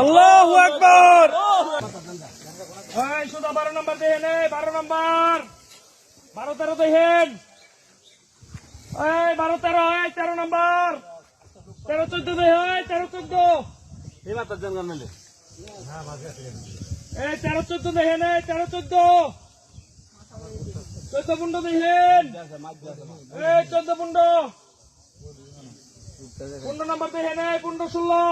আল্লাহ একবার শুধু বারো নম্বর দেহেন বারো নম্বর। বারো তেরো দেহেন এই, বারো তেরো, এই, তেরো নম্বর। তেরো চোদ্দ দেহ তেরো চোদ্দ। এই, তেরো চোদ্দ দেহেন এই তেরো চোদ্দ। চোদ্দ পুণ্ড দেহেন এই, চোদ্দ পুণ্ড পনেরো নম্বর দেখেন এই পনেরো ষোলো।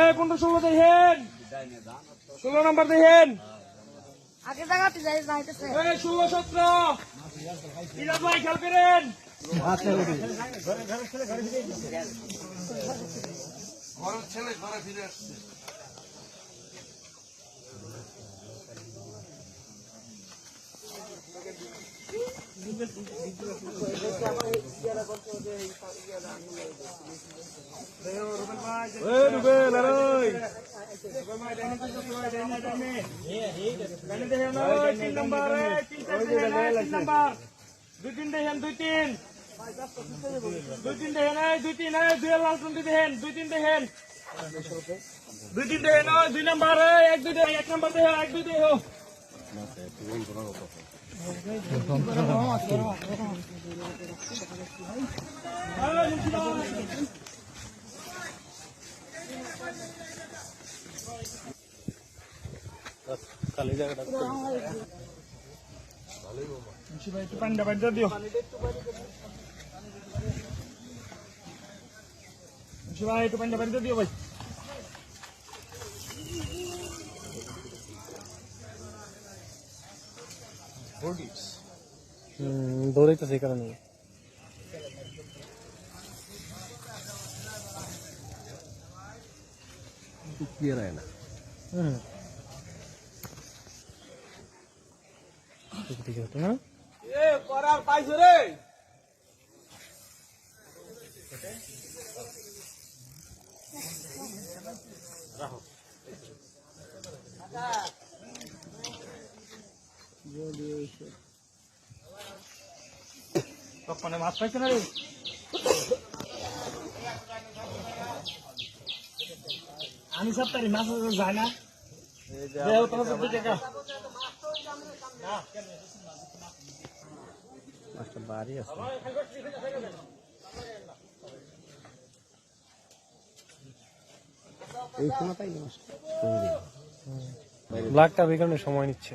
এই পনেরো ষোলো দেখেন। ষোলো নম্বর দেখেন। আগে জায়গাতে যাই যাইতেছে। এই ষোলো সতেরো। ইরাজ ভাই খেয়াল করেন। রুবেল আরে গানে দেখেন ওই তিন নাম্বার তিন নাম্বার দুই তিন দেখেন দুই তিন দুই তিন দেখেন দুই তিন দুই লাল টুন্টি দেখেন দুই তিন দেখেন দুই দুই নাম্বার এক দুই এক নাম্বার দেখেন এক দুই দেখো ভাই একটু পানিটা বাড়িতে দিও। ভাই একটু পানিটা বাড়িতে দিও ভাই। দৌড়াইতেছে এই কারণে ক্লিয়ার হয় না? হুম ঠিক ঠিক হতো না এ করার পাইছো রে তখন মাছ পাইছে না। রে আমি সব তারি মাছ যায় না একটা বাড়ি আছে। এই কোনটাই ব্ল্যাকটা এই কারণে সময় নিচ্ছে।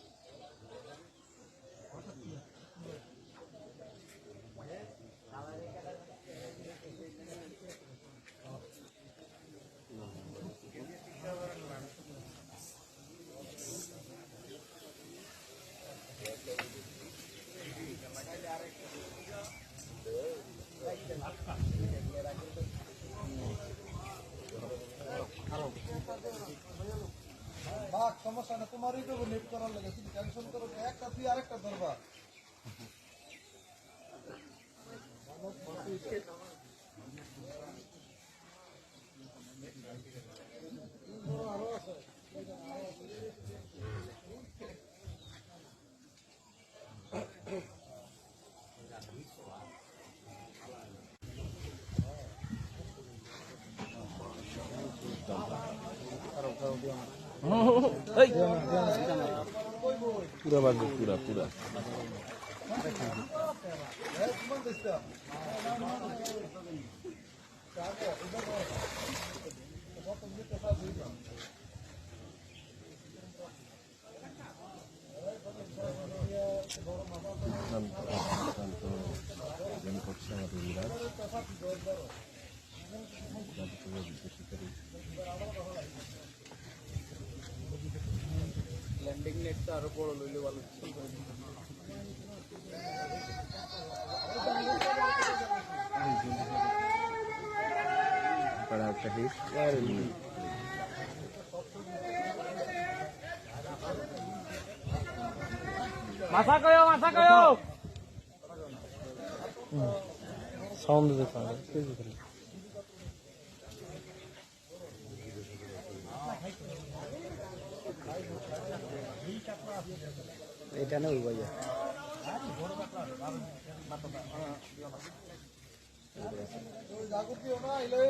সমস্যা না তোমারই তো নেট করার লাগে, তুমি টেনশন করো একটা তুই আরেকটা ধরবা। পুরা বাজবে পুরা পুরা শান্ত শান্ত জ্ঞান করছে আমাদের মিরাজ গাজীপুরের অভিজ্ঞ শিকারী para একটা হিট আর মাথা কয়ো? মাথা কয়ো সাউন্ড দিতে এটা না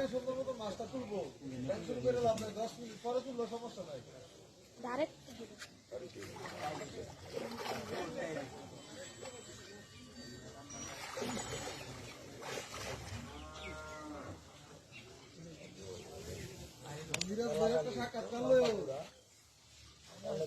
সুন্দর মতো মাছটা তুলবো দশ মিনিট পরে সমস্যা